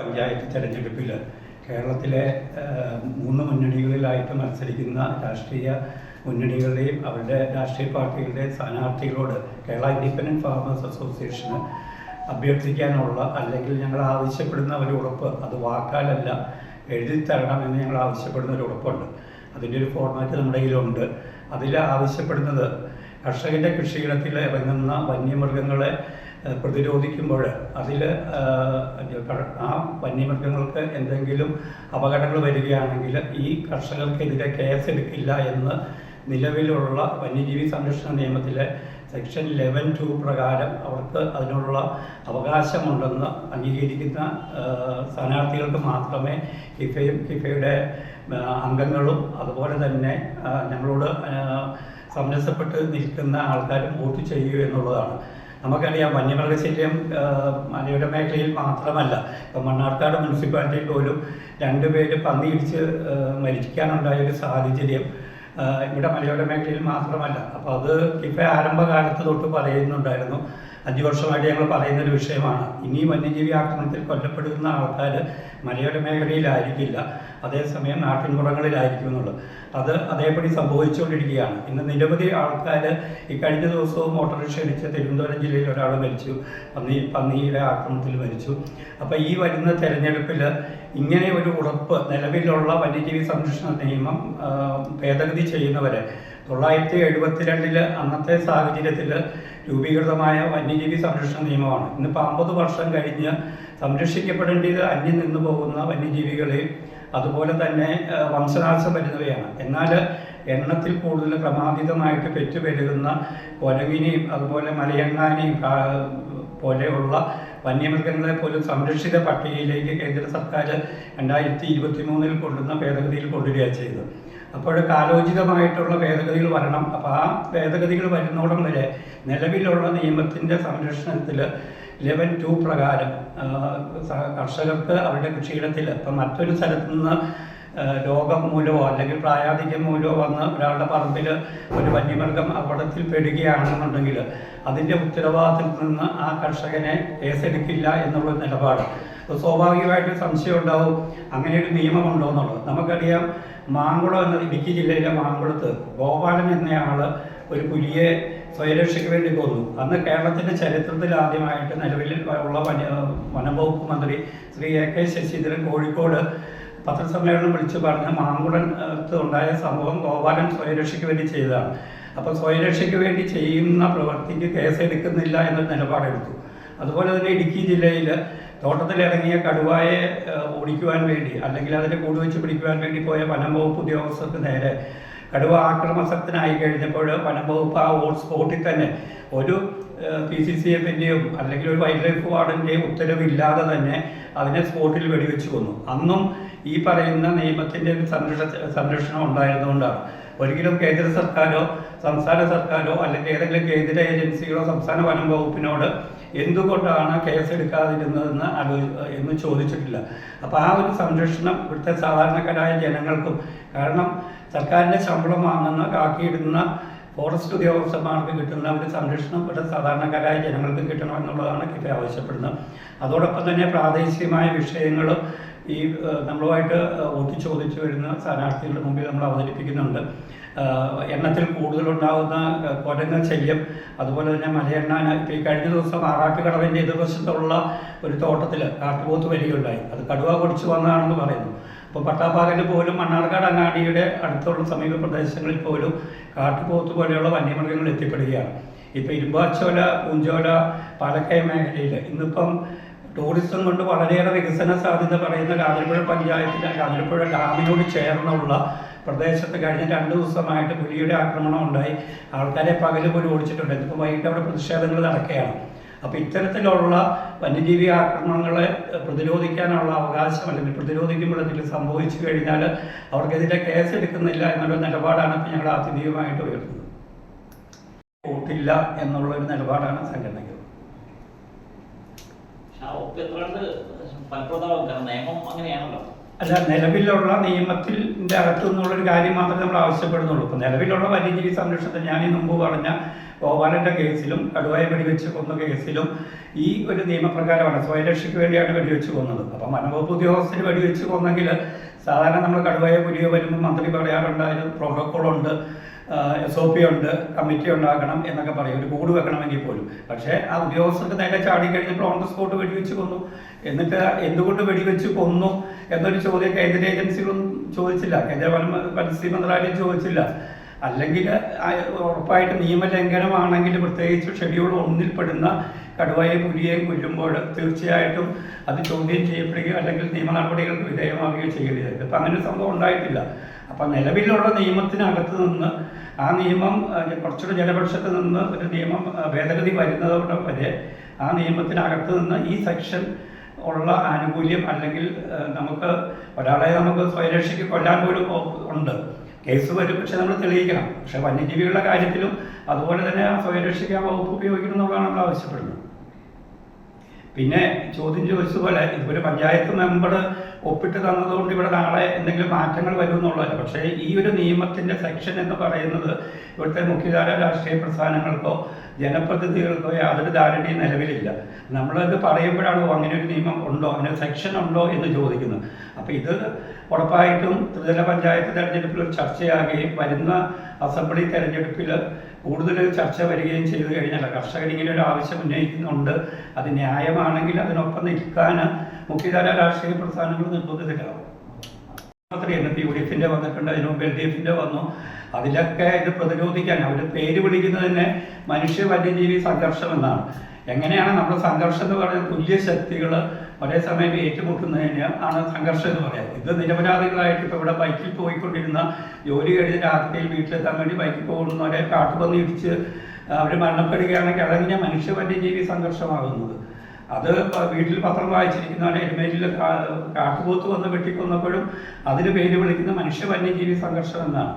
പഞ്ചായത്ത് തെരഞ്ഞെടുപ്പിൽ കേരളത്തിലെ മൂന്ന് മുന്നണികളിലായിട്ട് മത്സരിക്കുന്ന രാഷ്ട്രീയ മുന്നണികളുടെയും അവരുടെ രാഷ്ട്രീയ പാർട്ടികളുടെയും സ്ഥാനാർത്ഥികളോട് കേരള ഇൻഡിപെൻഡന്റ് ഫാർമേഴ്സ് അസോസിയേഷന് അഭ്യർത്ഥിക്കാനുള്ള അല്ലെങ്കിൽ ഞങ്ങൾ ആവശ്യപ്പെടുന്ന ഒരു ഉറപ്പ് അത് വാക്കാലല്ല എഴുതി തരണമെന്ന് ഞങ്ങൾ ആവശ്യപ്പെടുന്ന ഒരു ഉറപ്പുണ്ട്. അതിന്റെ ഒരു ഫോർമാറ്റ് നമ്മുടെ കയ്യിലുണ്ട്. അതിൽ ആവശ്യപ്പെടുന്നത് കർഷകന്റെ കൃഷിയിടത്തിൽ ഇറങ്ങുന്ന വന്യമൃഗങ്ങളെ പ്രതിരോധിക്കുമ്പോൾ അതിൽ ആ വന്യമൃഗങ്ങൾക്ക് എന്തെങ്കിലും അപകടങ്ങൾ വരികയാണെങ്കിൽ ഈ കർഷകർക്കെതിരെ കേസെടുക്കില്ല എന്ന് നിലവിലുള്ള വന്യജീവി സംരക്ഷണ നിയമത്തിലെ സെക്ഷൻ ലെവൻ ടു പ്രകാരം അവർക്ക് അതിനുള്ള അവകാശമുണ്ടെന്ന് അംഗീകരിക്കുന്ന സ്ഥാനാർത്ഥികൾക്ക് മാത്രമേ കിഫയും കിഫയുടെ അംഗങ്ങളും അതുപോലെ തന്നെ ഞങ്ങളോട് സമരസപ്പെട്ട് നിൽക്കുന്ന ആൾക്കാരും വോട്ട് ചെയ്യൂ എന്നുള്ളതാണ്. നമുക്കറിയാം വന്യമൃഗശല്യം മലയുടെ മേഖലയിൽ മാത്രമല്ല. ഇപ്പം മണ്ണാർക്കാട് മുനിസിപ്പാലിറ്റിയിൽ പോലും രണ്ടുപേര് പന്നിയിടിച്ച് മരിക്കാനുണ്ടായ ഒരു സാഹചര്യം ഇവിടെ മലയോര മേഖലയിൽ മാത്രമല്ല. അപ്പോൾ അത് ഇപ്പം ആരംഭകാലത്ത് തൊട്ട് പറയുന്നുണ്ടായിരുന്നു. അഞ്ച് വർഷമായിട്ട് ഞങ്ങൾ പറയുന്ന ഒരു വിഷയമാണ്. ഇനി വന്യജീവി ആക്രമണത്തിൽ കൊല്ലപ്പെടുന്ന ആൾക്കാർ മലയോര മേഖലയിലായിരിക്കില്ല. അതേസമയം നാട്ടിൻപുറങ്ങളിലായിരിക്കും എന്നുള്ളത്. അത് അതേപടി സംഭവിച്ചുകൊണ്ടിരിക്കുകയാണ്. ഇന്ന് നിരവധി ആൾക്കാർ ഈ കഴിഞ്ഞ ദിവസവും ഓട്ടോറിക്ഷ ഇടിച്ച് തിരുവനന്തപുരം ജില്ലയിൽ ഒരാൾ മരിച്ചു. പന്നി പന്നിയുടെ ആക്രമണത്തിൽ മരിച്ചു. അപ്പോൾ ഈ വരുന്ന തെരഞ്ഞെടുപ്പിൽ ഇങ്ങനെ ഒരു ഉറപ്പ് നിലവിലുള്ള വന്യജീവി സംരക്ഷണ നിയമം ഭേദഗതി ചെയ്യുന്നവരെ തൊള്ളായിരത്തി എഴുപത്തിരണ്ടിൽ അന്നത്തെ സാഹചര്യത്തിൽ രൂപീകൃതമായ വന്യജീവി സംരക്ഷണ നിയമമാണ്. ഇന്നിപ്പോൾ അമ്പത് വർഷം കഴിഞ്ഞ് സംരക്ഷിക്കപ്പെടേണ്ടത് അന്യം നിന്നു പോകുന്ന വന്യജീവികളെയും അതുപോലെ തന്നെ വംശനാശം വരുന്നവയാണ്. എന്നാൽ എണ്ണത്തിൽ കൂടുതൽ ക്രമാതീതമായിട്ട് പെറ്റുപെരുകുന്ന കൊരങ്ങിനെയും അതുപോലെ മലയങ്ങാനെയും പോലെയുള്ള വന്യമൃഗങ്ങളെ പോലും സംരക്ഷിത പട്ടികയിലേക്ക് കേന്ദ്ര സർക്കാർ രണ്ടായിരത്തി ഇരുപത്തി മൂന്നിൽ കൊണ്ടുവന്ന ഭേദഗതിയിൽ കൊണ്ടുവരികയാണ് ചെയ്തത്. അപ്പോൾ കാലോചിതമായിട്ടുള്ള ഭേദഗതികൾ വരണം. അപ്പോൾ ആ ഭേദഗതികൾ വരുന്നോടം വരെ നിലവിലുള്ള നിയമത്തിന്റെ സംരക്ഷണത്തിൽ ലെവൻ ടു പ്രകാരം കർഷകർക്ക് അവരുടെ കൃഷിയിടത്തിൽ ഇപ്പം മറ്റൊരു സ്ഥലത്തു നിന്ന് രോഗം മൂലമോ അല്ലെങ്കിൽ പ്രായാധിക്യം മൂലമോ വന്ന് ഒരാളുടെ പറമ്പിൽ ഒരു വന്യമൃഗം അപകടത്തിൽ പെടുകയാണെന്നുണ്ടെങ്കിൽ അതിന്റെ ഉത്തരവാദിത്തത്തിൽ നിന്ന് ആ കർഷകനെ കേസെടുക്കില്ല എന്നുള്ള നിലപാട്. സ്വാഭാവികമായിട്ട് സംശയം ഉണ്ടാവും. അങ്ങനെ ഒരു നിയമമുണ്ടോ എന്നുള്ളത്. നമുക്കറിയാം മാങ്കുളം എന്നത് ഇടുക്കി ജില്ലയിലെ മാങ്കുളത്ത് ഗോപാലൻ എന്നയാൾ ഒരു പുലിയെ സ്വയരക്ഷയ്ക്ക് വേണ്ടി കൊന്നു. അന്ന് കേരളത്തിന്റെ ചരിത്രത്തിൽ ആദ്യമായിട്ട് നിലവിൽ ഉള്ള വന വനംവകുപ്പ് മന്ത്രി ശ്രീ എ കെ ശശീന്ദ്രൻ കോഴിക്കോട് പത്രസമ്മേളനം വിളിച്ചു പറഞ്ഞ് മാങ്കുളത്ത് ഉണ്ടായ സംഭവം ഗോപാലൻ സ്വയരക്ഷയ്ക്ക് വേണ്ടി ചെയ്തതാണ്. അപ്പോൾ സ്വയരക്ഷയ്ക്ക് വേണ്ടി ചെയ്യുന്ന പ്രവൃത്തിക്ക് കേസെടുക്കുന്നില്ല എന്നൊരു നിലപാടെടുത്തു. അതുപോലെ തന്നെ ഇടുക്കി ജില്ലയിൽ തോട്ടത്തിലിറങ്ങിയ കടുവായെ ഓടിക്കുവാൻ വേണ്ടി അല്ലെങ്കിൽ അതിന്റെ കൂട് വെച്ച് പിടിക്കുവാൻ വേണ്ടി പോയ വനം വകുപ്പ് ഉദ്യോഗസ്ഥർക്ക് നേരെ കടുവ ആക്രമസക്തനായി കഴിഞ്ഞപ്പോൾ വനം വകുപ്പ് ആ ഹോട്ട്സ്പോട്ടിൽ സ്പോട്ടിൽ തന്നെ ഒരു പി സി സി എഫിന്റെയും അല്ലെങ്കിൽ ഒരു വൈൽഡ് ലൈഫ് വാർഡന്റെയും ഉത്തരവില്ലാതെ തന്നെ അതിനെ സ്പോട്ടിൽ വെടിവെച്ച് കൊന്നു. അന്നും ഈ പറയുന്ന നിയമത്തിന്റെ ഒരു സംരക്ഷ സംരക്ഷണം ഉണ്ടായിരുന്നുകൊണ്ടാണ് ഒരിക്കലും കേന്ദ്ര സർക്കാരോ സംസ്ഥാന സർക്കാരോ അല്ലെങ്കിൽ ഏതെങ്കിലും കേന്ദ്ര ഏജൻസികളോ സംസ്ഥാന വനം വകുപ്പിനോട് എന്തുകൊണ്ടാണ് കേസെടുക്കാതിരുന്നതെന്ന് ആലോ എന്ന് ചോദിച്ചിട്ടില്ല. അപ്പോൾ ആ ഒരു സംരക്ഷണം ഇവിടുത്തെ സാധാരണക്കാരായ ജനങ്ങൾക്കും കാരണം സർക്കാരിന്റെ ശമ്പളം വാങ്ങുന്ന കാക്കിയിടുന്ന ഫോറസ്റ്റ് ഉദ്യോഗസ്ഥന്മാർക്ക് കിട്ടുന്ന ഒരു സംരക്ഷണം ഇവിടെ സാധാരണക്കാരായ ജനങ്ങൾക്ക് കിട്ടണമെന്നുള്ളതാണ് കിഫ ആവശ്യപ്പെടുന്നത്. അതോടൊപ്പം തന്നെ പ്രാദേശികമായ വിഷയങ്ങൾ ഈ നമ്മളുമായിട്ട് വോട്ട് ചോദിച്ചു വരുന്ന സ്ഥാനാർത്ഥികളുടെ മുമ്പിൽ നമ്മൾ അവതരിപ്പിക്കുന്നുണ്ട്. എണ്ണത്തിൽ കൂടുതലുണ്ടാകുന്ന കൊരങ്ങ് ശല്യം അതുപോലെ തന്നെ മലയെണ്ണ ഈ കഴിഞ്ഞ ദിവസം ആറാട്ടുകടവിന്റെ എതിർവശത്തുള്ള ഒരു തോട്ടത്തിൽ കാട്ടുപോത്ത് വരികയുണ്ടായി. അത് കടുവ കുടിച്ചു വന്നതാണെന്ന് പറയുന്നു. അപ്പോൾ പട്ടാപ്പാകന് പോലും മണ്ണാർക്കാട് അങ്ങാടിയുടെ അടുത്തുള്ള സമീപ പ്രദേശങ്ങളിൽ പോലും കാട്ടുപോത്ത് പോലെയുള്ള വന്യമൃഗങ്ങൾ എത്തിപ്പെടുകയാണ്. ഇപ്പോൾ ഇരുമ്പാച്ചോല പൂഞ്ചോല പാലക്കയം മേഖലയിൽ ഇന്നിപ്പം ടൂറിസം കൊണ്ട് വളരെയേറെ വികസന സാധ്യത പറയുന്ന കാതിരപ്പുഴ പഞ്ചായത്തിലെ കാതിരപ്പുഴ ഡാമിനോട് ചേർന്നുള്ള പ്രദേശത്ത് കഴിഞ്ഞ രണ്ട് ദിവസമായിട്ട് പുലിയുടെ ആക്രമണം ഉണ്ടായി. ആൾക്കാരെ പകൽ പോലും ഓടിച്ചിട്ടുണ്ട്. ഇതിപ്പോൾ വൈകിട്ട് അവിടെ പ്രതിഷേധങ്ങൾ നടക്കുകയാണ്. അപ്പോൾ ഇത്തരത്തിലുള്ള വന്യജീവി ആക്രമണങ്ങളെ പ്രതിരോധിക്കാനുള്ള അവകാശം അല്ലെങ്കിൽ പ്രതിരോധിക്കുമ്പോൾ എന്തെങ്കിലും സംഭവിച്ചു കഴിഞ്ഞാൽ അവർക്കെതിരെ കേസെടുക്കുന്നില്ല എന്നുള്ള നിലപാടാണ് ഞങ്ങൾ ആത്യന്തികമായിട്ട് ഉയർത്തുന്നത്. കൂട്ടില്ല എന്നുള്ളൊരു നിലപാടാണ് സംഘടനയ്ക്ക് പക്ഷെ ആ ഒപ്പ് എത്ര കണ്ട് ഫലപ്രദമാകും കാരണം നിയമം അങ്ങനെയാണല്ലോ അല്ല നിലവിലുള്ള നിയമത്തിന്റെ അകത്തു നിന്നുള്ളൊരു കാര്യം മാത്രമേ നമ്മൾ ആവശ്യപ്പെടുന്നുള്ളൂ. ഇപ്പം നിലവിലുള്ള വന്യജീവി സംരക്ഷണത്തിൽ ഞാൻ ഈ മുമ്പ് പറഞ്ഞ ഗോപാലന്റെ കേസിലും കടുവയെ വെടിവെച്ച് കൊന്ന കേസിലും ഈ ഒരു നിയമപ്രകാരമാണ് സ്വയരക്ഷയ്ക്ക് വേണ്ടിയാണ് വെടിവെച്ച് കൊന്നത്. അപ്പം വനംവകുപ്പ് ഉദ്യോഗസ്ഥന് വെടിവെച്ച് കൊന്നെങ്കിൽ സാധാരണ നമ്മൾ കടുവായ പുലിയോ വരുമ്പോൾ മന്ത്രി പറയാറുണ്ട് പ്രോട്ടോക്കോളുണ്ട്. എസ് ഒ പി ഉണ്ട് കമ്മിറ്റി ഉണ്ടാക്കണം എന്നൊക്കെ പറയും. ഒരു കൂട് വെക്കണമെങ്കിൽ പോലും. പക്ഷേ ആ ഉദ്യോഗസ്ഥർക്ക് നേരെ ചാടി കഴിഞ്ഞപ്പോൾ ഓൺ ദ സ്പോട്ട് വെടിവെച്ച് കൊന്നു. എന്നിട്ട് എന്തുകൊണ്ട് വെടിവെച്ച് കൊന്നു എന്നൊരു ചോദ്യം കേന്ദ്ര ഏജൻസികളൊന്നും ചോദിച്ചില്ല. കേന്ദ്ര പരിസ്ഥിതി മന്ത്രാലയം ചോദിച്ചില്ല. അല്ലെങ്കിൽ ഉറപ്പായിട്ട് നിയമലംഘനമാണെങ്കിൽ പ്രത്യേകിച്ച് ഷെഡ്യൂൾ ഒന്നിൽ പെടുന്ന കടുവയെ പുലിയെയും കൊല്ലുമ്പോൾ തീർച്ചയായിട്ടും അത് ചോദ്യം ചെയ്യപ്പെടുകയോ അല്ലെങ്കിൽ നിയമ നടപടികൾക്ക് വിധേയമാവുകയോ ചെയ്യുകയോ ചെയ്യും ഇപ്പം അങ്ങനെ സംഭവം ഉണ്ടായിട്ടില്ല. അപ്പം നിലവിലുള്ള നിയമത്തിനകത്ത് നിന്ന് ആ നിയമം കുറച്ചുകൂടെ ജനപക്ഷത്ത് നിന്ന് ഒരു നിയമം ഭേദഗതി വരുന്നതോടെ വരെ ആ നിയമത്തിനകത്ത് നിന്ന് ഈ സെക്ഷൻ ഉള്ള ആനുകൂല്യം അല്ലെങ്കിൽ നമുക്ക് ഒരാളെ നമുക്ക് സ്വയരക്ഷയ്ക്ക് കൊല്ലാൻ പോലും ഉണ്ട്. കേസ് വരും പക്ഷെ നമ്മൾ തെളിയിക്കണം. പക്ഷെ വന്യജീവികളുടെ കാര്യത്തിലും അതുപോലെ തന്നെ ആ സ്വയരക്ഷയ്ക്ക് ആ വകുപ്പ് ഉപയോഗിക്കണം എന്നുള്ളതാണ് നമ്മൾ ആവശ്യപ്പെടുന്നത്. പിന്നെ ചോദ്യം ചോദിച്ചതുപോലെ ഇതൊരു പഞ്ചായത്ത് മെമ്പർ ഒപ്പിട്ട് തന്നതുകൊണ്ട് ഇവിടെ നാളെ എന്തെങ്കിലും മാറ്റങ്ങൾ വരും പക്ഷേ ഈ ഒരു നിയമത്തിന്റെ സെക്ഷൻ എന്ന് പറയുന്നത് ഇവിടുത്തെ മുഖ്യധാര രാഷ്ട്രീയ പ്രസ്ഥാനങ്ങൾക്കോ ജനപ്രതിനിധികൾക്കോ യാതൊരു ധാരണയും നിലവിലില്ല. നമ്മളത് പറയുമ്പോഴാണ് "ഓ, അങ്ങനെ ഒരു നിയമം ഉണ്ടോ? അങ്ങനെ സെക്ഷൻ ഉണ്ടോ എന്ന് ചോദിക്കുന്നത്. അപ്പോൾ ഇത് ഉറപ്പായിട്ടും ത്രിതല പഞ്ചായത്ത് തെരഞ്ഞെടുപ്പിൽ ചർച്ചയാകുകയും വരുന്ന അസംബ്ലി തെരഞ്ഞെടുപ്പിൽ കൂടുതൽ ചർച്ച വരികയും ചെയ്തു കഴിഞ്ഞാൽ കർഷകർ ഇങ്ങനെ ഒരു ആവശ്യം ഉന്നയിക്കുന്നുണ്ട്. അത് ന്യായമാണെങ്കിൽ അതിനൊപ്പം നിൽക്കാൻ മുഖ്യധാര രാഷ്ട്രീയ പ്രസ്ഥാനങ്ങൾ നിർബന്ധിതരാകും ഇന്നത്തെ യു ഡി വന്നിട്ടുണ്ട് അതിന് എൽ ഡി എഫിന്റെ വന്നു. അതിലൊക്കെ ഇത് പ്രതിരോധിക്കാൻ അവർ പേര് വിളിക്കുന്നത് തന്നെ മനുഷ്യ വന്യജീവി സംഘർഷം എന്നാണ്. എങ്ങനെയാണ് നമ്മുടെ സംഘർഷം എന്ന് പറയുന്നത്? തുല്യ ശക്തികൾ ഒരേ സമയം ഏറ്റുമുട്ടുന്നതിന് ആണ് സംഘർഷം എന്ന് പറയാം ഇത് നിരപരാധികളായിട്ട് ഇപ്പോൾ ഇവിടെ ബൈക്കിൽ പോയിക്കൊണ്ടിരുന്ന ജോലി കഴിഞ്ഞ് രാത്രിയിൽ വീട്ടിലെത്താൻ വേണ്ടി ബൈക്കിൽ പോകുന്നവരെ കാട്ടുപന്നി ഇടിച്ച് അവർ മരണപ്പെടുകയാണെങ്കിൽ അതെങ്ങനെയാണ് മനുഷ്യ വന്യജീവി സംഘർഷമാകുന്നത്. അത് വീട്ടിൽ പത്രം വായിച്ചിരിക്കുന്നവരെ എരുമേലിൽ കാട്ടുപോത്ത് വന്ന് വെട്ടിക്കൊന്നപ്പോഴും അതിന് പേര് വിളിക്കുന്ന മനുഷ്യ വന്യജീവി സംഘർഷം എന്നാണ്.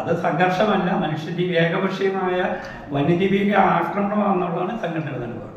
അത് സംഘർഷമല്ല മനുഷ്യജീവി ഏകപക്ഷീയമായ വന്യജീവിയുടെ ആക്രമണമാണെന്നുള്ളതാണ് സംഘടന നിലപാട്.